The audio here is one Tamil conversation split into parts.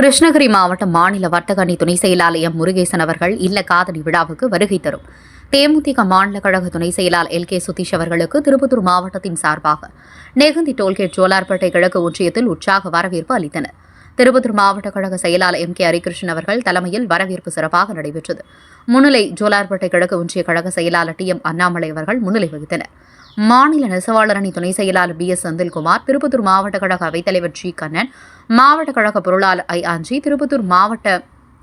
கிருஷ்ணகிரி மாவட்ட மாநில வர்த்தக அணி துணை செயலாலயம் முருகேசன் அவர்கள் இல்ல காதணி விழாவுக்கு வருகை தரும். தேமுதிக மாநில கழக துணை செயலாளர் எல். கே. சுதீஷ் அவர்களுக்கு திருப்பத்தூர் மாவட்டத்தின் சார்பாக நெகுந்தி டோல்கேட் ஜோலார்பேட்டை கிழக்கு ஒன்றியத்தில் உற்சாக வரவேற்பு அளித்தனர். திருப்பத்தூர் மாவட்ட கழக செயலாளர் எம். கே. ஹரிகிருஷ்ணன் அவர்கள் தலைமையில் வரவேற்பு சிறப்பாக நடைபெற்றது. முன்னிலை ஜோலார்பேட்டை கிழக்கு ஒன்றிய கழக செயலாளர் டி. எம். அண்ணாமலை அவர்கள் முன்னிலை வகித்தனர். மாநில நெசவாளர் அணி துணை செயலாளர் பி எஸ் செந்தில்குமார் திருப்பத்தூர் மாவட்ட கழக அவைத்தலைவர் ஜி கண்ணன் மாவட்ட கழக பொருளாளர் ஐ ஆஞ்சி திருப்பத்தூர் மாவட்ட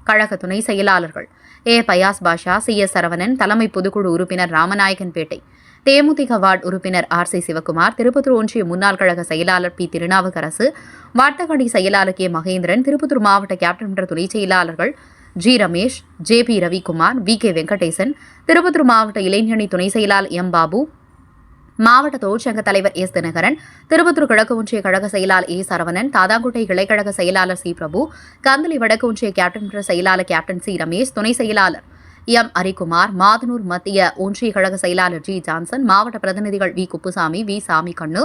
கழக துணை செயலாளர்கள் A Fayaz Basha C S Saravanan தலைமை பொதுக்குழு உறுப்பினர் ராமநாயகன்பேட்டை தேமுதிக வார்டு உறுப்பினர் ஆர் சி சிவகுமார் திருப்பத்தூர் ஒன்றிய முன்னாள் கழக செயலாளர் பி திருநாவுக்கரசு வர்த்தக செயலாளர் கே மகேந்திரன் திருப்பத்தூர் மாவட்ட கேப்டன் என்ற துணை செயலாளர்கள் G Ramesh J P Ravikumar V K Venkatesan Tirupattur மாவட்ட இளைஞரணி துணை செயலாளர் எம் பாபு மாவட்ட தொழிற்சங்க தலைவர் எஸ் தினகரன் திருப்பத்தூர் கிழக்கு ஒன்றிய கழக செயலாளர் ஏ சரவணன் தாதாங்குட்டை இளைக்கழக செயலாளர் சி பிரபு கந்தளி வடக்கு ஒன்றிய கேப்டன் என்ற செயலாளர் கேப்டன் சி ரமேஷ் துணை செயலாளர் எம். அரிக்குமார் மாதனூர் மத்திய ஒன்றிய கழக செயலாளர் ஜி. ஜான்சன் மாவட்ட பிரதிநிதிகள் வி. குப்புசாமி வி. சாமி கண்ணு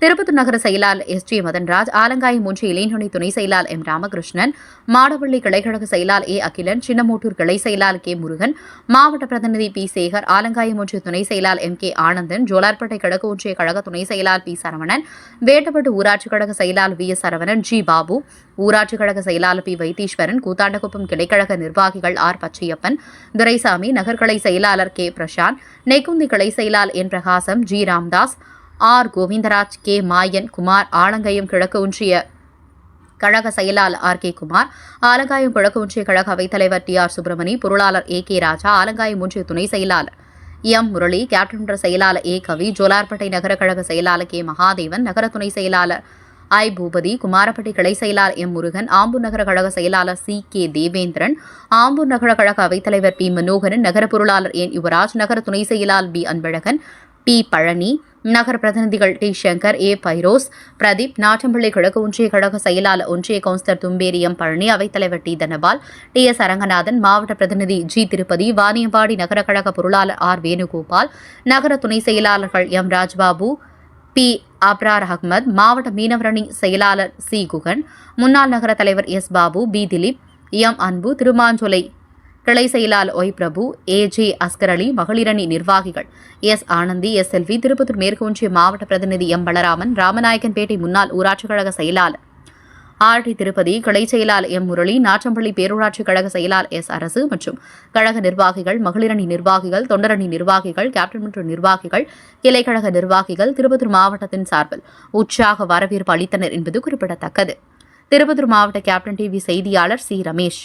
திருப்பத்தூர் நகர செயலாளர் எஸ். ஜி. மதன்ராஜ் ஆலங்காயம் ஒன்றிய இளைஞரணி துணை செயலாளர் எம். ராமகிருஷ்ணன் மாடவள்ளி கிளைக்கழக செயலாளர் ஏ. அகிலன் சின்னமூட்டூர் கிளை செயலாளர் கே. முருகன் மாவட்ட பிரதிநிதி பி. சேகர் ஆலங்காயம் ஒன்றிய துணை செயலாளர் எம். கே. ஆனந்தன் ஜோலார்பேட்டை கிழக்கு ஒன்றிய கழக துணை செயலாளர் பி. சரவணன் வேட்டப்பட்டு ஊராட்சி கழக செயலாளர் V. S. Saravanan G. Babu ஊராட்சி கழக செயலாளர் பி. வைத்தீஸ்வரன் கூத்தாண்டகுப்பம் கிளைக்கழக நிர்வாகிகள் ஆர். பச்சையப்பன் துரைசாமி நகர்கலை செயலாளர் கே. பிரசாந்த் நெக்குந்தி கலை செயலாளர் N. Prakasam G. Ramdas R. Govindaraj K. Mayan Kumar Alangayam கிழக்கு ஒன்றிய கழக செயலாளர் ஆர். கே. குமார் ஆலங்காயம் கிழக்கு ஒன்றிய கழக அவைத்தலைவர் டி. ஆர். சுப்பிரமணி பொருளாளர் ஏ. கே. ராஜா ஆலங்காயம் ஒன்றிய துணை செயலாளர் எம். முரளி கேப்டன் என்ற செயலாளர் ஏ. கவி ஜோலார்பேட்டை நகர கழக செயலாளர் கே. மகாதேவன் நகர துணை செயலாளர் ஐ. பூபதி குமாரப்பட்டி கிளை செயலாளர் எம். முருகன் ஆம்பூர் நகர கழக செயலாளர் சி. கே. தேவேந்திரன் ஆம்பூர் நகர கழக அவைத்தலைவர் பி. மனோகரன் நகர பொருளாளர் என். யுவராஜ் நகர துணை செயலாளர் பி. அன்பழகன் பி. பழனி நகர பிரதிநிதிகள் டி. சங்கர் ஏ. பைரோஸ் பிரதீப் நாட்டம்பள்ளி கிழக்கு ஒன்றிய கழக செயலாளர் ஒன்றிய கவுன்சிலர் தும்பேரி எம். பழனி அவைத்தலைவர் T. Dhanapal T. S. Aranganathan மாவட்ட பிரதிநிதி ஜி. திருப்பதி வாணியம்பாடி நகர கழக பொருளாளர் ஆர். வேணுகோபால் நகர துணை செயலாளர்கள் எம். ராஜ்பாபு பி. அப்ரார் அகமது மாவட்ட மீனவரணி செயலாளர் சி. குகன் முன்னாள் நகர தலைவர் S. Babu P. Dileep M. Anbu Thirumanjolai கிளை செயலாளர் Y. Prabhu A. J. Askar Ali மகளிரணி நிர்வாகிகள் S. Anandhi S. LV Tirupattur மேற்கு ஒன்றிய மாவட்ட பிரதிநிதி எம். பலராமன் ராமநாயக்கன்பேட்டை முன்னாள் ஊராட்சி கழக செயலாளர் ஆர்டி திருப்பதி கிளை செயலாளர் எம் முரளி நாற்றம்பள்ளி பேரூராட்சி கழக செயலாளர் எஸ் அரசு மற்றும் கழக நிர்வாகிகள் மகளிரணி நிர்வாகிகள் தொண்டரணி நிர்வாகிகள் கேப்டன் மற்றும் நிர்வாகிகள் கிளைக்கழக நிர்வாகிகள் திருப்பத்தூர் மாவட்டத்தின் சார்பில் உற்சாக வரவேற்பு அளித்தனர் என்பது குறிப்பிடத்தக்கது. திருப்பத்தூர் மாவட்ட கேப்டன் டிவி செய்தியாளர் சி. ரமேஷ்.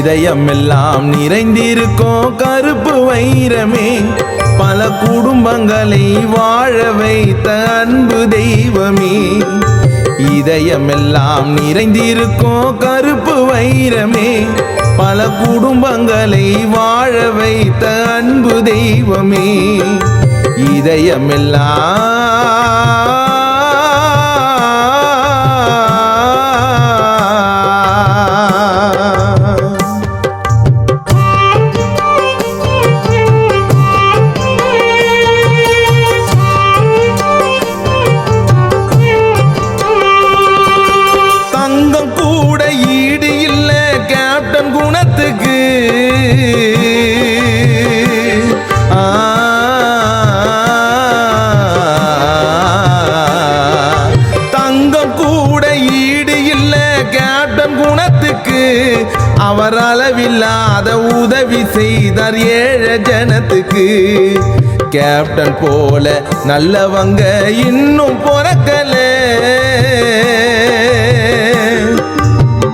இதயமெல்லாம் நிறைந்திருக்கும். கருப்பு வைரமே பல குடும்பங்களை வாழ வைத்த அன்பு தெய்வமே. இதயமெல்லாம் நிறைந்திருக்கும். கருப்பு வைரமே பல குடும்பங்களை வாழ வைத்த அன்பு தெய்வமே. இதயமெல்லாம் இல்லாத உதவி செய்தார் ஏழை ஜனத்துக்கு. கேப்டன் போல நல்லவங்க இன்னும் பிறக்கல.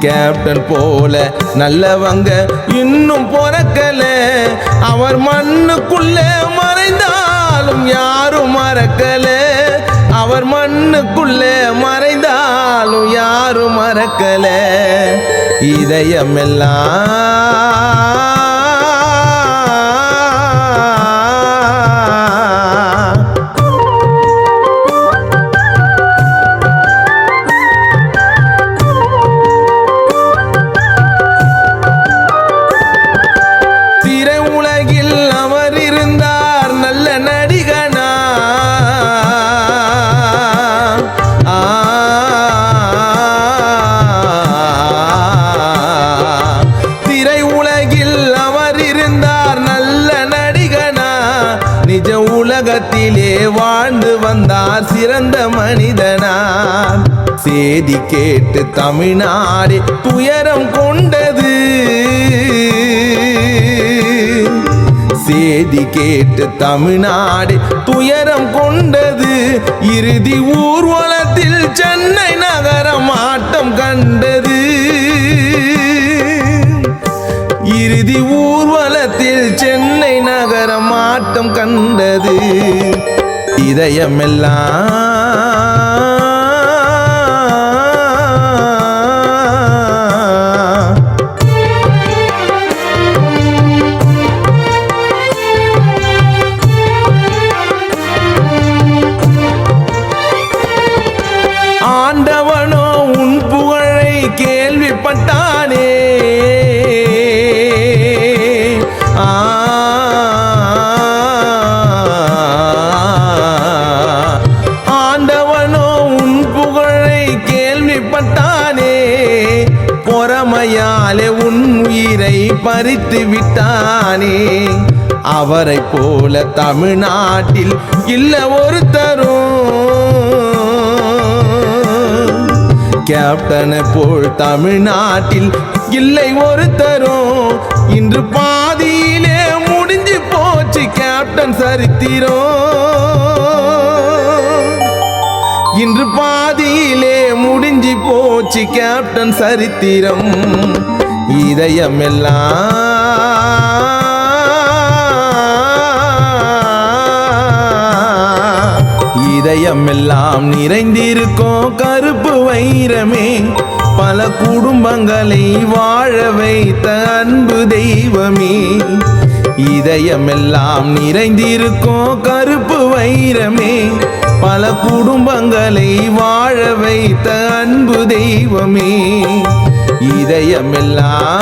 கேப்டன் போல நல்லவங்க இன்னும் பிறக்கல. அவர் மண்ணுக்குள்ள மறைந்தாலும் யாரும் மறக்கல. அவர் மண்ணுக்குள்ள மறைந்தாலும் யாரும் மறக்கலை. இதயமெல்லாம் வாழ்ந்து வந்தார் சிறந்த மனிதனார். சேதி கேட்டு தமிழ்நாடு துயரம் கொண்டது. சேதி கேட்டு தமிழ்நாடு துயரம் கொண்டது. இறுதி ஊர்வலத்தில் சென்னை நகரம் ஆட்டம் கண்டது. இறுதி ஊர்வலத்தில் சென்னை நகரம் ஆட்டம் கண்டது. இதயமெல்லாம் பொறமையாலே உன் உயிரை பறித்து விட்டானே. அவரை போல தமிழ்நாட்டில் இல்ல ஒருத்தரும். கேப்டனை போல் தமிழ்நாட்டில் இல்லை ஒருத்தரும். இன்று பாதியிலே முடிஞ்சு போச்சு கேப்டன் சரித்திரம். இன்று பா போச்சு கேப்டன் சரித்திரம் இதயம் எல்லாம் இதயம் எல்லாம் நிறைந்திருக்கும் கருப்பு வைரமே பல குடும்பங்களை வாழ வைத்த அன்பு தெய்வமே இதயமெல்லாம் நிறைந்திருக்கும் கருப்பு வைரமே பல குடும்பங்களை வாழ வைத்த அன்பு தெய்வமே இதயமெல்லாம்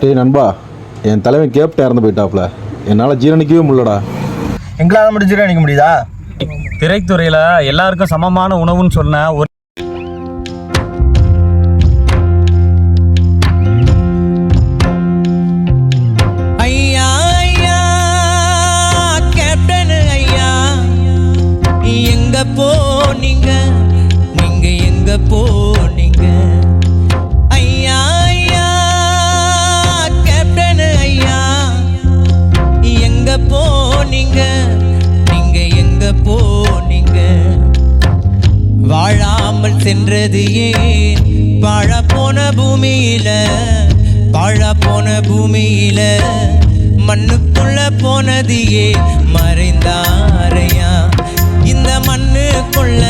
டேய் நண்பா என் தலைவன் கேப்டன் இறந்து போயிட்டாப்ல. என்னால் ஜீரணிக்கவே முடியலடா. எங்களால் முடிஞ்சிட நினைக்க முடியுதா? திரைத்துறையில் எல்லாருக்கும் சமமான உணவுன்னு சொன்ன ஒரு வாழாமல் சென்றது ஏன்? வாழ போன பூமியில வாழ போன பூமியில மண்ணுக்குள்ள போனது ஏன்? மறைந்தாரையா? இந்த மண்ணுக்குள்ள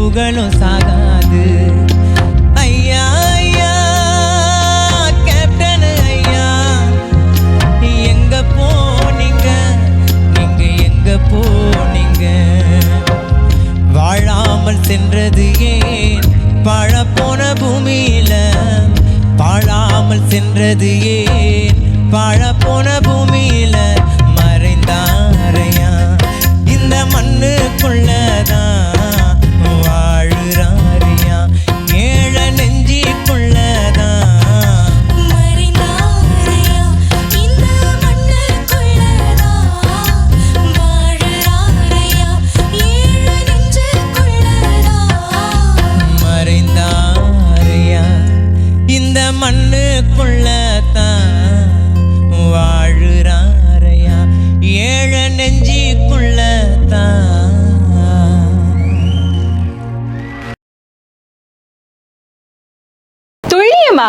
புகழும் சாகாது. ஐயா ஐயா கேப்டன் ஐயா எங்க போனீங்க? நீங்க எங்க போனீங்க? வாழாமல் சென்றது ஏன்? பாழ போன பூமியில பாழாமல் சென்றது ஏன்? பாழ போன பூமியில மறைந்தாரையா? இந்த மண்ணுக்குள்ள